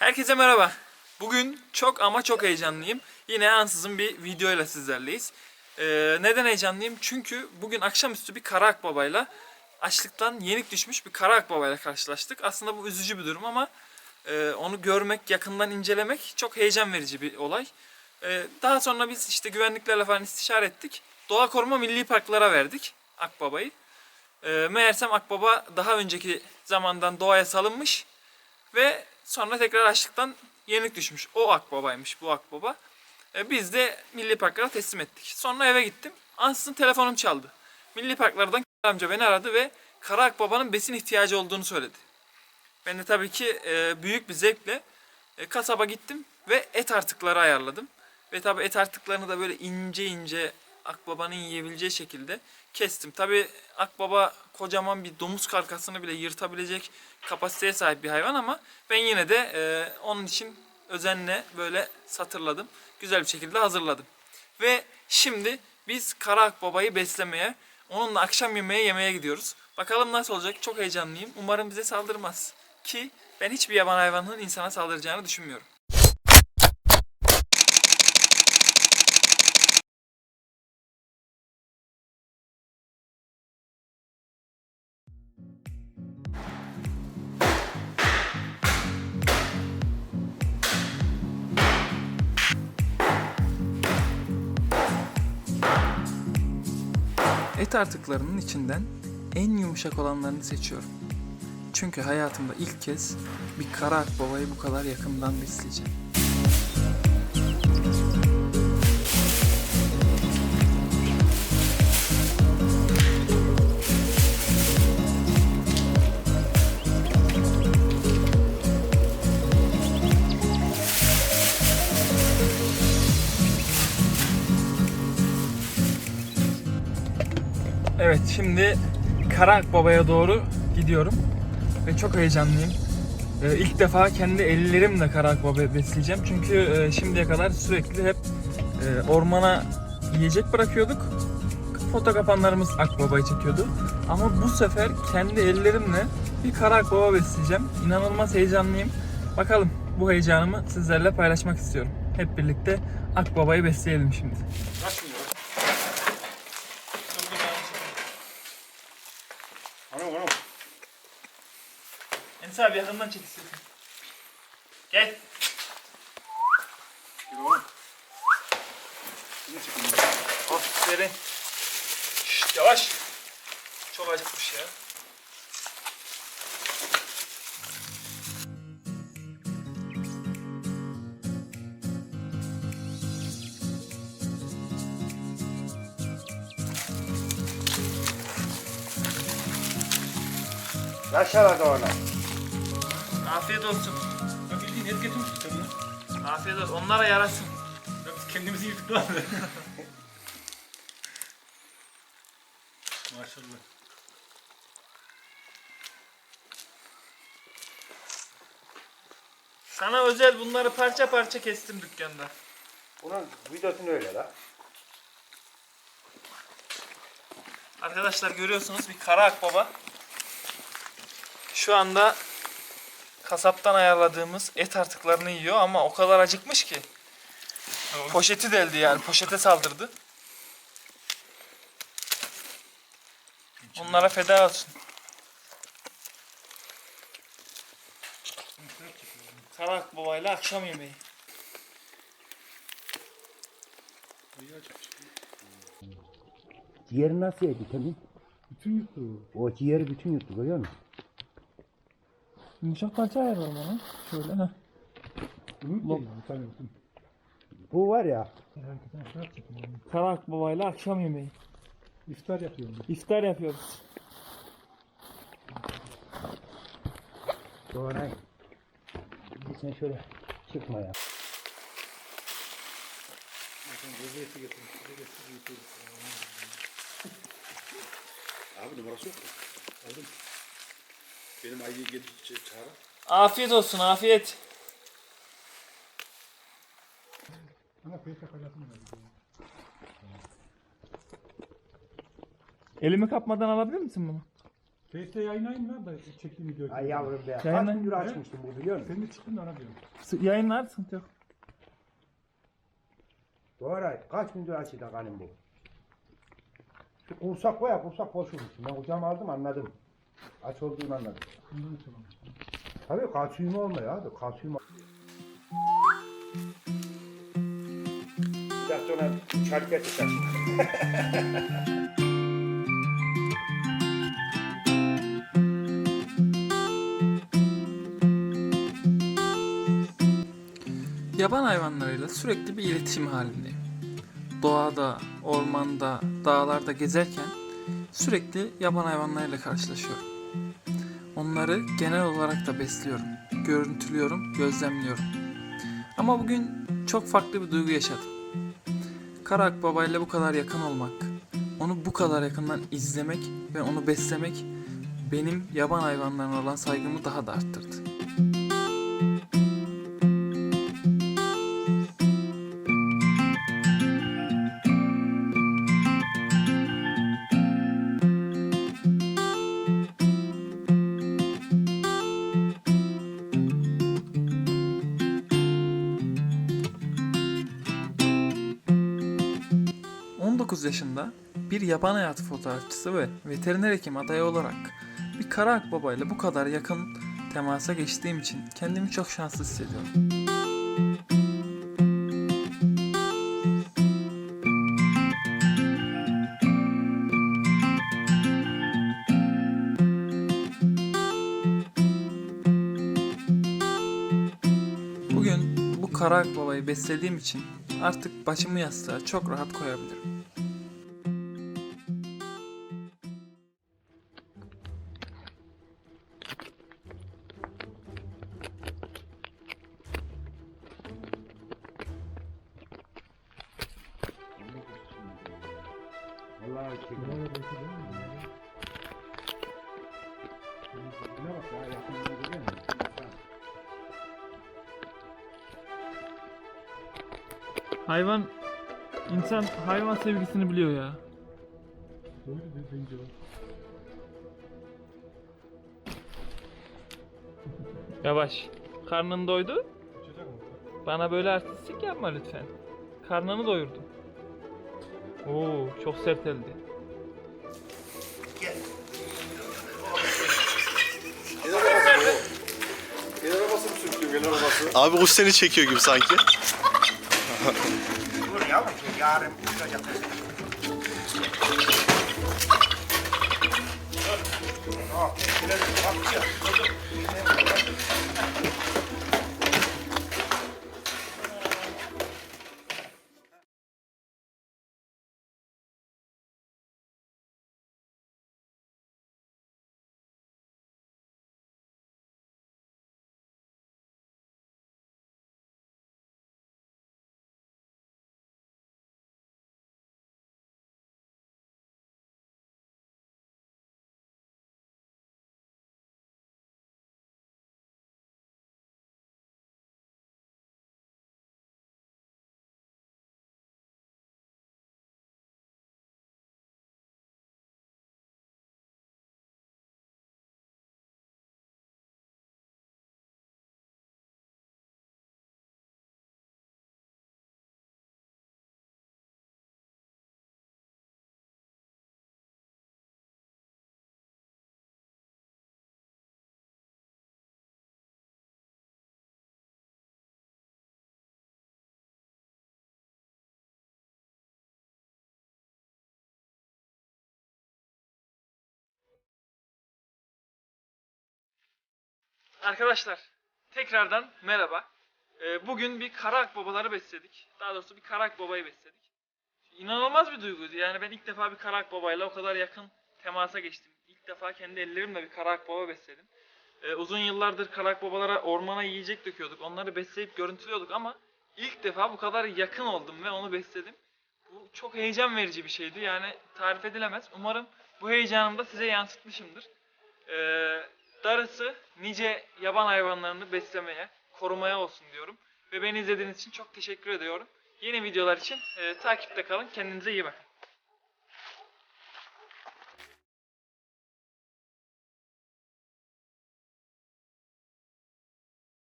Herkese merhaba. Bugün çok ama çok heyecanlıyım. Yine ansızın bir videoyla sizlerleyiz. Ee, neden heyecanlıyım? Çünkü bugün akşamüstü bir kara akbabayla açlıktan yenik düşmüş bir kara akbabayla karşılaştık. Aslında bu üzücü bir durum ama e, onu görmek, yakından incelemek çok heyecan verici bir olay. Ee, daha sonra biz işte güvenliklerle falan istişare ettik. Doğa Koruma Milli Parklara verdik akbabayı. Ee, meğersem akbaba daha önceki zamandan doğaya salınmış ve sonra tekrar açlıktan yenik düşmüş. O akbabaymış bu akbaba. E, biz de milli parklara teslim ettik. Sonra eve gittim. Ansızın telefonum çaldı. Milli parklardan amca beni aradı ve kara akbabanın besin ihtiyacı olduğunu söyledi. Ben de tabii ki e, büyük bir zevkle e, kasaba gittim ve et artıkları ayarladım. Ve tabii et artıklarını da böyle ince ince akbabanın yiyebileceği şekilde kestim. Tabii akbaba kocaman bir domuz karkasını bile yırtabilecek kapasiteye sahip bir hayvan ama ben yine de e, onun için özenle böyle satırladım. Güzel bir şekilde hazırladım. Ve şimdi biz kara akbabayı beslemeye, onunla akşam yemeği yemeye gidiyoruz. Bakalım nasıl olacak? Çok heyecanlıyım. Umarım bize saldırmaz. Ki ben hiçbir yaban hayvanının insana saldıracağını düşünmüyorum. Et artıklarının içinden en yumuşak olanlarını seçiyorum. Çünkü hayatımda ilk kez bir kara akbabayı bu kadar yakından besleyeceğim. Evet şimdi Kara Akbaba'ya doğru gidiyorum ve çok heyecanlıyım. Ee, ilk defa kendi ellerimle Kara Akbaba'yı besleyeceğim çünkü e, şimdiye kadar sürekli hep e, ormana yiyecek bırakıyorduk. Foto kapanlarımız Akbaba'yı çekiyordu. Ama bu sefer kendi ellerimle bir Kara Akbaba besleyeceğim. İnanılmaz heyecanlıyım. Bakalım bu heyecanımı sizlerle paylaşmak istiyorum. Hep birlikte Akbaba'yı besleyelim şimdi. Anam Enes abi yakından çek istedim. Gel. Yürü oğlum. Yine çıkın. Aferin. Şşt, yavaş. Çok acıkmış ya. Yaşaradı ona. Afiyet olsun. Ya bildiğin et getirmiştik canına. Afiyet olsun. Onlara yarasın. Ya biz kendimizi yırtık lan. Maşallah. Sana özel bunları parça parça kestim dükkanda. Bunun videosunu öyle la. Arkadaşlar görüyorsunuz bir kara akbaba. Şu anda kasaptan ayarladığımız et artıklarını yiyor ama o kadar acıkmış ki. Poşeti deldi yani poşete saldırdı. Onlara feda olsun. Kara akbabayla akşam yemeği. Ciğeri nasıl yedi Temin? Bütün yuttu. O ciğeri bütün yuttu görüyor musun? Yumuşak parça ayarlarım ona. Şöyle bir tane yuttum. Bu var ya. Herkesten aşağı çekin. Kara akbabayla akşam yemeği. İftar yapıyorum. İftar yapıyoruz. Doğanay. Bir sen şöyle çıkma ya. Abi numarası yok mu? Aldım. Benim ayıyı getir çağır. Afiyet olsun afiyet. Elimi kapmadan alabilir misin bunu? Face'te yayınlayayım lan da çektiğim videoyu. Ay yavrum be. Kaç Yayınla- gündür açmıştım bu biliyor musun? Senin de çıktın da ona diyorum. Yayınlar sıkıntı yok. Doğru. Kaç gündür açıydı kanım bu. Şu kursak var ya kursak boşulmuş. Ben kucağıma aldım anladım. Aç olduğunu anladım. Tabii kalsiyum olmuyor abi. Kalsiyum Biraz sonra şarkıya çıkar. Yaban hayvanlarıyla sürekli bir iletişim halindeyim. Doğada, ormanda, dağlarda gezerken sürekli yaban hayvanlarıyla karşılaşıyorum. Onları genel olarak da besliyorum, görüntülüyorum, gözlemliyorum. Ama bugün çok farklı bir duygu yaşadım. Kara Akbaba ile bu kadar yakın olmak, onu bu kadar yakından izlemek ve onu beslemek benim yaban hayvanlarına olan saygımı daha da arttırdı. 19 yaşında bir yaban hayatı fotoğrafçısı ve veteriner hekim adayı olarak bir kara akbaba ile bu kadar yakın temasa geçtiğim için kendimi çok şanslı hissediyorum. Bugün bu kara akbabayı beslediğim için artık başımı yastığa çok rahat koyabilirim. Hayvan, insan hayvan sevgisini biliyor ya. Yavaş. Karnın doydu. Bana böyle artistlik yapma lütfen. Karnını doyurdum. Oo, çok sert elde. Arabası mı sürtüyorum el arabası? Abi kuş seni çekiyor gibi sanki. Dur yavrum şey yarın uçacak. Tamam, Arkadaşlar, tekrardan merhaba. Ee, bugün bir kara akbabaları besledik. Daha doğrusu bir kara akbabayı besledik. İnanılmaz bir duyguydu. Yani ben ilk defa bir kara akbabayla o kadar yakın temasa geçtim. İlk defa kendi ellerimle bir kara akbaba besledim. Ee, uzun yıllardır kara akbabalara ormana yiyecek döküyorduk. Onları besleyip görüntülüyorduk ama ilk defa bu kadar yakın oldum ve onu besledim. Bu çok heyecan verici bir şeydi. Yani tarif edilemez. Umarım bu heyecanımı da size yansıtmışımdır. Ee, darısı nice yaban hayvanlarını beslemeye, korumaya olsun diyorum. Ve beni izlediğiniz için çok teşekkür ediyorum. Yeni videolar için e, takipte kalın. Kendinize iyi bakın.